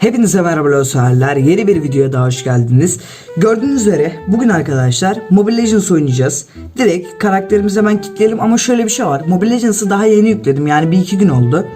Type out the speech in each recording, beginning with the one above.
Hepinize merhaba dostlar. Yeni bir videoya daha hoş geldiniz. Gördüğünüz üzere bugün arkadaşlar Mobile Legends oynayacağız. Direkt karakterimizi hemen kilitleyelim ama şöyle bir şey var. Mobile Legends'ı daha yeni yükledim yani bir iki gün oldu.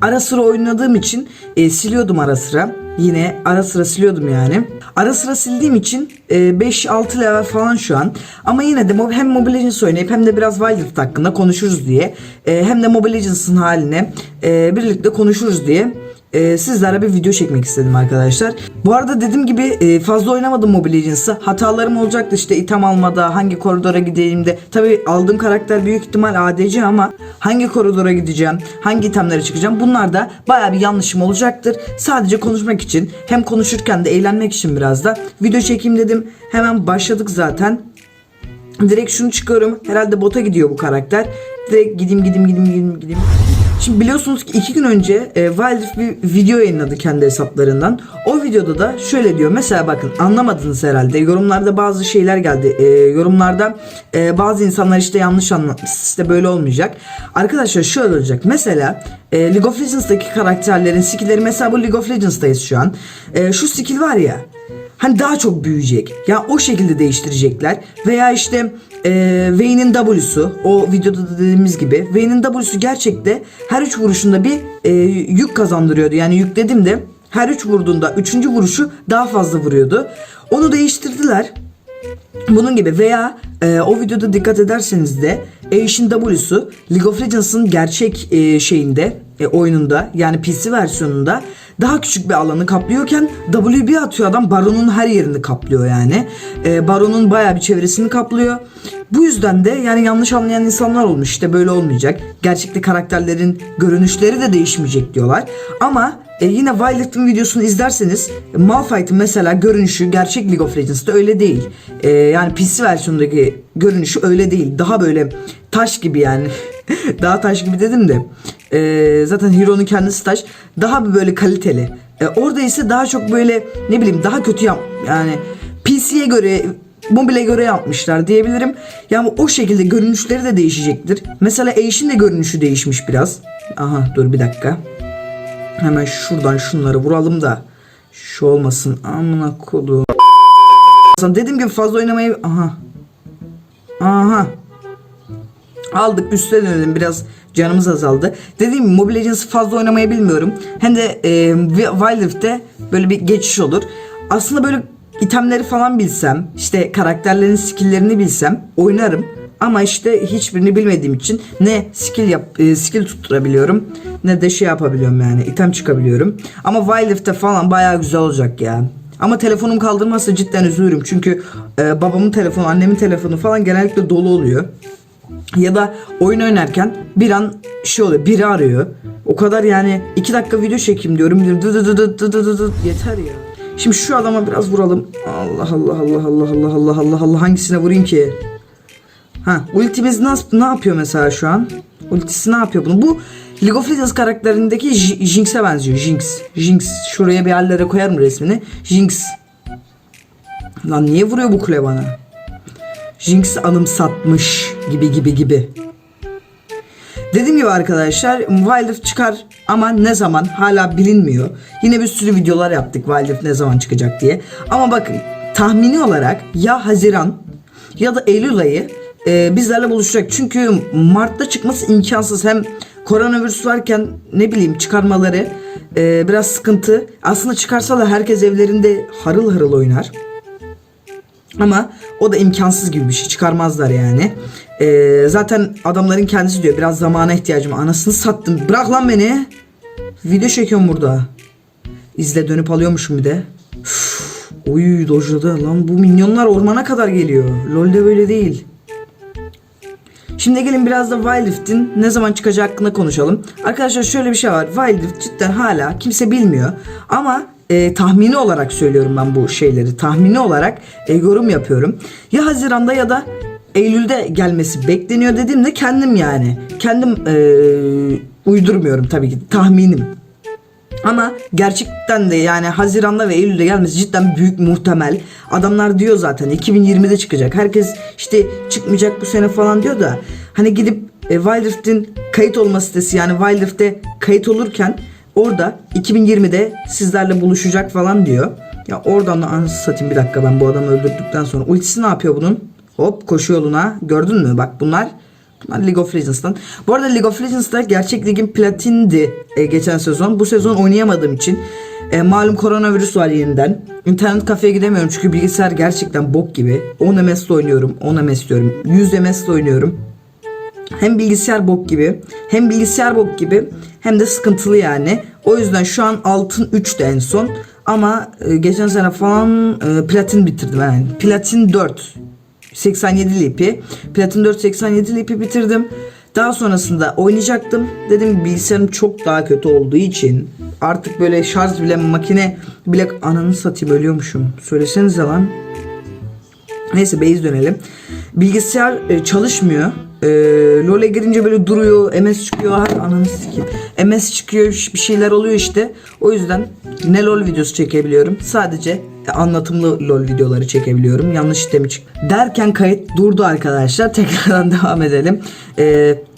Ara sıra oynadığım için e, siliyordum ara sıra. Yine ara sıra siliyordum yani. Ara sıra sildiğim için e, 5-6 level falan şu an. Ama yine de hem Mobile Legends oynayıp hem de biraz Wild hakkında konuşuruz diye. e, hem de Mobile Legends'ın haline e, birlikte konuşuruz diye e, sizlerle bir video çekmek istedim arkadaşlar. Bu arada dediğim gibi e, fazla oynamadım Mobile Legends'ı. Hatalarım olacaktı işte item almada, hangi koridora gideyim de. Tabi aldığım karakter büyük ihtimal ADC ama hangi koridora gideceğim, hangi itemlere çıkacağım bunlar da baya bir yanlışım olacaktır. Sadece konuşmak için hem konuşurken de eğlenmek için biraz da video çekeyim dedim. Hemen başladık zaten. Direkt şunu çıkıyorum. Herhalde bota gidiyor bu karakter. Direkt gideyim gideyim gideyim gideyim gideyim. Şimdi biliyorsunuz ki iki gün önce e, Wild Rift bir video yayınladı kendi hesaplarından. O videoda da şöyle diyor. Mesela bakın anlamadınız herhalde. Yorumlarda bazı şeyler geldi. E, yorumlarda e, bazı insanlar işte yanlış anlatmış. İşte böyle olmayacak. Arkadaşlar şöyle olacak. Mesela e, League of Legends'daki karakterlerin skill'leri mesela bu League of Legends'tayız şu an. E, şu skill var ya. Hani daha çok büyüyecek. Ya o şekilde değiştirecekler. Veya işte e, Vayne'in W'su o videoda da dediğimiz gibi Vayne'in W'su gerçekte her üç vuruşunda bir e, yük kazandırıyordu. Yani yük dedim de her üç vurduğunda üçüncü vuruşu daha fazla vuruyordu. Onu değiştirdiler. Bunun gibi veya e, o videoda dikkat ederseniz de Ashe'in W'su League of Legends'ın gerçek e, şeyinde e, oyununda yani PC versiyonunda daha küçük bir alanı kaplıyorken W bir atıyor adam Baron'un her yerini kaplıyor yani. E, Baron'un bayağı bir çevresini kaplıyor. Bu yüzden de yani yanlış anlayan insanlar olmuş işte böyle olmayacak. Gerçekte karakterlerin görünüşleri de değişmeyecek diyorlar. Ama e, yine Violet'in videosunu izlerseniz Malphite'ın mesela görünüşü gerçek League of Legends'ta öyle değil. E, yani PC versiyonundaki görünüşü öyle değil. Daha böyle taş gibi yani. daha taş gibi dedim de. E, zaten Hero'nun kendisi taş. Daha bir böyle kaliteli. E, orada ise daha çok böyle ne bileyim daha kötü yap yani PC'ye göre mobile göre yapmışlar diyebilirim. Yani o şekilde görünüşleri de değişecektir. Mesela Ashe'in de görünüşü değişmiş biraz. Aha dur bir dakika. Hemen şuradan şunları vuralım da şu olmasın. Amına kodu. Dediğim gibi fazla oynamayı aha. Aha. Aldık üstlenelim biraz canımız azaldı. Dediğim gibi Mobile Legends fazla oynamayı bilmiyorum. Hem de e, Wild Rift'te böyle bir geçiş olur. Aslında böyle itemleri falan bilsem, işte karakterlerin skill'lerini bilsem oynarım. Ama işte hiçbirini bilmediğim için ne skill yap e, skill tutturabiliyorum ne de şey yapabiliyorum yani item çıkabiliyorum. Ama Wild Rift'te falan bayağı güzel olacak ya. Ama telefonum kaldırmazsa cidden üzülürüm. Çünkü e, babamın telefonu, annemin telefonu falan genellikle dolu oluyor. Ya da oyun oynarken bir an şey oluyor, biri arıyor. O kadar yani iki dakika video çekeyim diyorum. Dı dı dı dı dı dı dı. Yeter ya. Şimdi şu adama biraz vuralım. Allah Allah Allah Allah Allah Allah Allah Allah hangisine vurayım ki? Ha, ultimiz nasıl ne yapıyor mesela şu an? Ultisi ne yapıyor bunu? Bu League of Legends karakterindeki Jinx'e benziyor. Jinx. Jinx. Şuraya bir yerlere koyarım resmini. Jinx. Lan niye vuruyor bu kule bana? Jinx anımsatmış gibi gibi gibi. Dediğim gibi arkadaşlar Wild Rift çıkar ama ne zaman hala bilinmiyor. Yine bir sürü videolar yaptık Wild Rift ne zaman çıkacak diye. Ama bakın tahmini olarak ya Haziran ya da Eylül ayı e, bizlerle buluşacak. Çünkü Mart'ta çıkması imkansız. Hem koronavirüs varken ne bileyim çıkarmaları e, biraz sıkıntı. Aslında çıkarsa da herkes evlerinde harıl harıl oynar. Ama o da imkansız gibi bir şey çıkarmazlar yani. Ee, zaten adamların kendisi diyor biraz zamana ihtiyacım. Anasını sattım. Bırak lan beni. Video çekiyorum burada. İzle dönüp alıyormuşum bir de. Üf, Oy. Lan bu minyonlar ormana kadar geliyor. LoL'de böyle değil. Şimdi gelin biraz da Wild Rift'in ne zaman çıkacağı hakkında konuşalım. Arkadaşlar şöyle bir şey var. Wild Rift cidden hala kimse bilmiyor. Ama e, tahmini olarak söylüyorum ben bu şeyleri. Tahmini olarak e, yorum yapıyorum. Ya Haziran'da ya da Eylül'de gelmesi bekleniyor dediğimde kendim yani. Kendim e, uydurmuyorum tabii ki. Tahminim. Ama gerçekten de yani Haziran'da ve Eylül'de gelmesi cidden büyük muhtemel. Adamlar diyor zaten 2020'de çıkacak. Herkes işte çıkmayacak bu sene falan diyor da hani gidip e, Wild Rift'in kayıt olma sitesi yani Wild Rift'te kayıt olurken Orada 2020'de sizlerle buluşacak falan diyor. Ya oradan da anasını satayım bir dakika ben bu adamı öldürdükten sonra. Ultisi ne yapıyor bunun? Hop koşu yoluna. Gördün mü? Bak bunlar Bunlar League of Legends'tan. Bu arada League of Legends'da gerçek ligin platindi e, geçen sezon. Bu sezon oynayamadığım için e, malum koronavirüs var yeniden. İnternet kafeye gidemiyorum çünkü bilgisayar gerçekten bok gibi. 10 MS'le oynuyorum. 10 MS diyorum. 100 MS'le oynuyorum. Hem bilgisayar bok gibi, hem bilgisayar bok gibi, hem de sıkıntılı yani. O yüzden şu an altın 3'te en son. Ama e, geçen sene falan e, platin bitirdim yani. Platin 4. 87 lipi. Platin 4 87 lipi bitirdim. Daha sonrasında oynayacaktım. Dedim bilgisayarım çok daha kötü olduğu için artık böyle şarj bile makine bile ananı satayım ölüyormuşum. Söylesenize lan. Neyse base dönelim. Bilgisayar e, çalışmıyor. E, LoL'e girince böyle duruyor. MS çıkıyor. Hay ananı sikeyim. MS çıkıyor. Bir şeyler oluyor işte. O yüzden ne LoL videosu çekebiliyorum. Sadece anlatımlı LoL videoları çekebiliyorum. Yanlış sistemi çık. Derken kayıt durdu arkadaşlar. Tekrardan devam edelim. E,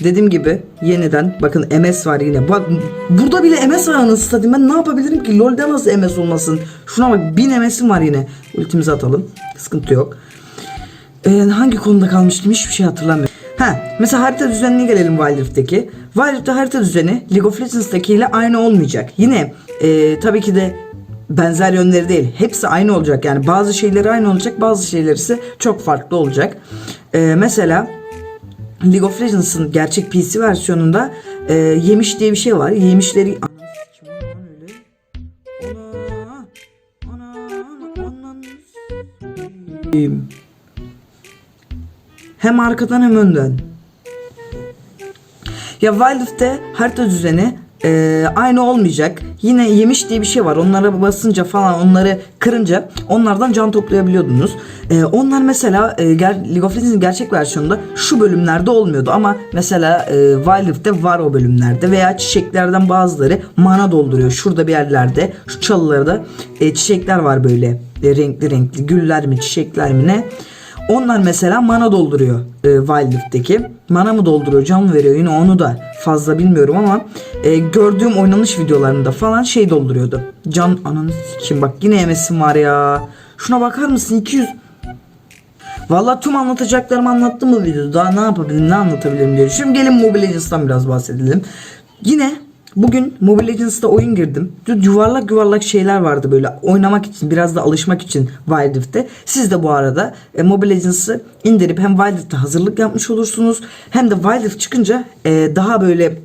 dediğim gibi yeniden bakın MS var yine. Bak burada bile MS var anasını satayım. Ben ne yapabilirim ki? LoL'de nasıl MS olmasın? Şuna bak 1000 MS'im var yine. Ultimizi atalım. Sıkıntı yok. Ee, hangi konuda kalmıştım hiçbir şey hatırlamıyorum. Ha, mesela harita düzenine gelelim Wild Rift'teki. Wild Rift'te harita düzeni League of Legends'taki ile aynı olmayacak. Yine e, tabii ki de benzer yönleri değil. Hepsi aynı olacak. Yani bazı şeyleri aynı olacak, bazı şeyler ise çok farklı olacak. Ee, mesela League of Legends'ın gerçek PC versiyonunda e, yemiş diye bir şey var. Yemişleri. Hem arkadan hem önden. Ya Wild Rift'te harita düzeni e, aynı olmayacak. Yine yemiş diye bir şey var. Onlara basınca falan onları kırınca onlardan can toplayabiliyordunuz. E, onlar mesela e, ger, League of Legends'in gerçek versiyonunda şu bölümlerde olmuyordu ama mesela e, Wild Rift'te var o bölümlerde veya çiçeklerden bazıları mana dolduruyor. Şurada bir yerlerde şu çalılarda e, çiçekler var böyle e, renkli renkli güller mi çiçekler mi ne? Onlar mesela mana dolduruyor e, Wild Rift'teki. Mana mı dolduruyor, can mı veriyor yine onu da fazla bilmiyorum ama e, gördüğüm oynanış videolarında falan şey dolduruyordu. Can ananı sikeyim bak yine yemesin var ya. Şuna bakar mısın 200 Vallahi tüm anlatacaklarımı anlattım bu videoda. Daha ne yapabilirim, ne anlatabilirim diye. Şimdi gelin Mobile Legends'tan biraz bahsedelim. Yine bugün Mobile Legends'ta oyun girdim. Yuvarlak yuvarlak şeyler vardı böyle oynamak için, biraz da alışmak için Wild Rift'te. Siz de bu arada e, Mobile Legends'ı indirip hem Wild Rift'te hazırlık yapmış olursunuz. Hem de Wild Rift çıkınca e, daha böyle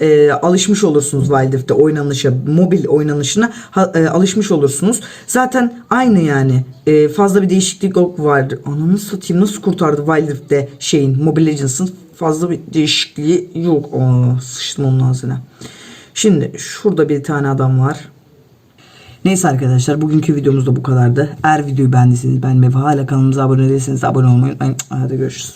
e, alışmış olursunuz Wild Rift'te oynanışa, mobil oynanışına ha- e, alışmış olursunuz. Zaten aynı yani. E, fazla bir değişiklik yok vardı. Ananı satayım nasıl kurtardı Wild Rift'te şeyin Mobile Legends'ın fazla bir değişikliği yok. Aa, sıçtım onun ağzına. Şimdi şurada bir tane adam var. Neyse arkadaşlar bugünkü videomuz da bu kadardı. Eğer videoyu beğendiyseniz beğenmeyi ve hala kanalımıza abone değilseniz abone olmayı. Hadi görüşürüz.